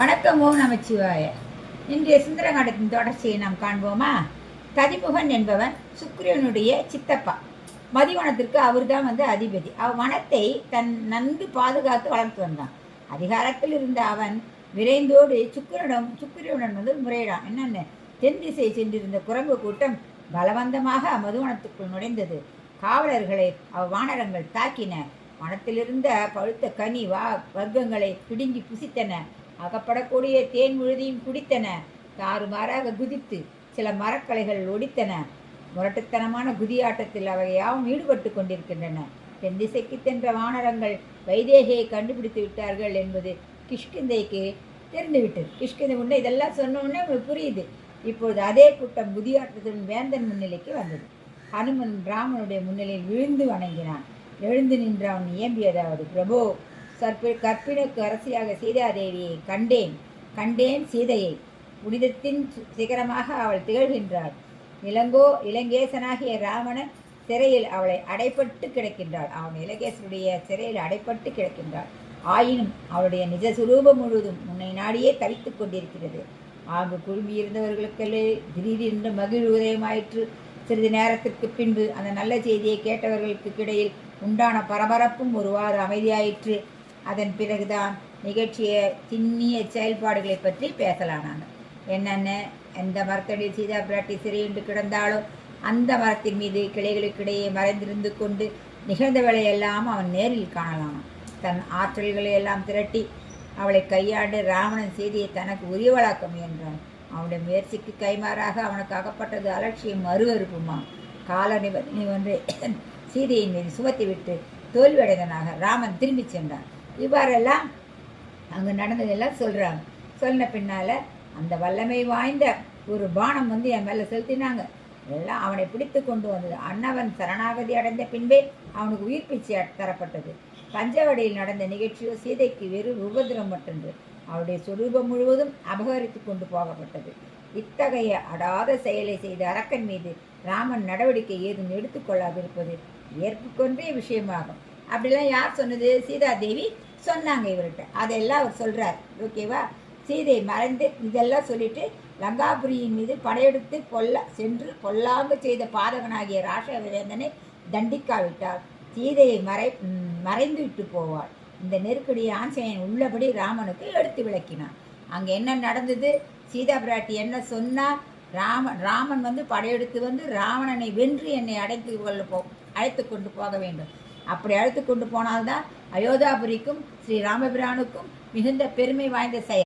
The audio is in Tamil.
வணக்கம் ஓம் நமச்சிவாய இன்றைய சுந்தரகாண்டத்தின் தொடர்ச்சியை நாம் காண்போமா? கதிமுகன் என்பவன் சுக்கிரனுடைய சித்தப்பா. மதிவனத்திற்கு அவர்தான் வந்து அதிபதி. அவ்வனத்தை தன் நன்கு பாதுகாத்து வளர்த்து வந்தான். அதிகாரத்தில் இருந்த அவன் விரைந்தோடு சுக்கிரனிடம் சுக்கிரனுடன் வந்து முறையிடான். என்னென்ன? தென் திசை சென்றிருந்த குரங்கு கூட்டம் பலவந்தமாக மதுவனத்துக்குள் நுழைந்தது. காவலர்களை அவ்வானரங்கள் தாக்கின. வனத்திலிருந்த பழுத்த கனி வா வர்க்கங்களை பிடுங்கி புசித்தன. அகப்படக்கூடிய தேன் முழுதியும் குடித்தன. தாறுமாறாக குதித்து சில மரக்கலைகள் ஒடித்தன. முரட்டுத்தனமான குதியாட்டத்தில் அவை யாவும் ஈடுபட்டு கொண்டிருக்கின்றன. தென் திசைக்கு சென்ற வானரங்கள் வைதேகியை கண்டுபிடித்து விட்டார்கள் என்பது கிஷ்கிந்தைக்கு தெரிந்துவிட்டது. கிஷ்கிந்தை உண்டை இதெல்லாம் சொன்னோடனே உங்களுக்கு புரியுது. இப்பொழுது அதே கூட்டம் குதியாட்டத்துடன் வேந்தன் முன்னிலைக்கு வந்தது. ஹனுமன் ராமனுடைய முன்னிலையில் விழுந்து வணங்கினான். எழுந்து நின்று அவன் இயம்பியதாவது பிரபோ சற்ப கற்பிணுக்கு அரசியாக சீதாதேவியை கண்டேன் கண்டேன் சீதையை. புனிதத்தின் சிகரமாக அவள் திகழ்கின்றாள். இளங்கோ இளங்கேசனாகிய ராவணன் சிறையில் அவளை அடைப்பட்டு கிடக்கின்றாள். அவன் இலங்கேசனுடைய சிறையில் அடைப்பட்டு கிடக்கின்றாள். ஆயினும் அவளுடைய நிஜ சுரூபம் முழுவதும் உன்னை நாடியே தவித்துக் கொண்டிருக்கிறது. ஆங்கு குழுமியிருந்தவர்களுக்கெல்லே திடீரென்று மகிழ் உதயமாயிற்று. சிறிது நேரத்திற்கு பின்பு அந்த நல்ல செய்தியை கேட்டவர்களுக்கு இடையில் உண்டான பரபரப்பும் ஒருவாறு அமைதியாயிற்று. அதன் பிறகுதான் நிகழ்ச்சிய திண்ணிய செயல்பாடுகளை பற்றி பேசலானான் என்னென்ன எந்த மரத்தடியில் சீதா பிராட்டி சிறையுண்டு கிடந்தாலும் அந்த மரத்தின் மீது கிளைகளுக்கிடையே மறைந்திருந்து கொண்டு நிகழ்ந்த வேலையெல்லாம் அவன் நேரில் காணலாம். தன் ஆற்றல்களை எல்லாம் திரட்டி அவளை கையாண்டு ராவணன் செய்தியை தனக்கு உரியவளாக்க முயன்றான். அவனுடைய முயற்சிக்கு கைமாறாக அவனுக்கு அகப்பட்டது அலட்சியம் மறுவறுப்புமா கால நிபந்தனை ஒன்றை சீதையின் மீது சுமத்திவிட்டு தோல்வியடைந்தனாக ராமன் திரும்பிச் சென்றான். இவ்வாறெல்லாம் அங்கே நடந்ததெல்லாம் சொல்கிறாங்க சொன்ன பின்னால் அந்த வல்லமை வாய்ந்த ஒரு பானம் வந்து என் மேலே செலுத்தினாங்க. எல்லாம் அவனை பிடித்து கொண்டு வந்தது. அன்னவன் சரணாகதி அடைந்த பின்பே அவனுக்கு உயிர் பிச்சை தரப்பட்டது. பஞ்சவடியில் நடந்த நிகழ்ச்சியோ சீதைக்கு வெறும் உபதிரம் மட்டுன்று அவருடைய சொரூபம் முழுவதும் அபகரித்து கொண்டு போகப்பட்டது. இத்தகைய அடாத செயலை செய்த அரக்கன் மீது ராமன் நடவடிக்கை ஏதும் எடுத்துக்கொள்ளாதிருப்பது ஏற்புக்கொன்றே விஷயமாகும். அப்படிலாம் யார் சொன்னது? சீதாதேவி சொன்னாங்க இவர்கிட்ட. அதெல்லாம் அவர் சொல்கிறார் ஓகேவா சீதை மறைந்து இதெல்லாம் சொல்லிட்டு லங்காபுரியின் மீது படையெடுத்து கொல்ல சென்று பொல்லாங்கு செய்த பாதகனாகிய ராஷவேந்தனை தண்டிக்காவிட்டால் சீதையை மறை மறைந்து விட்டு போவாள். இந்த நெருக்கடியை ஆஞ்சநேயன் உள்ளபடி ராமனுக்கு எடுத்து விளக்கினான். அங்கே என்ன நடந்தது? சீதா பிராட்டி என்ன சொன்னால் ராமன் ராமன் வந்து படையெடுத்து வந்து ராவணனை வென்று என்னை அடைத்து கொள்ள போ அழைத்து கொண்டு போக வேண்டும். அப்படி அழைத்து கொண்டு போனால்தான் அயோத்தாபுரிக்கும் ஸ்ரீ ராமபிரானுக்கும் மிகுந்த பெருமை வாய்ந்த செயல்.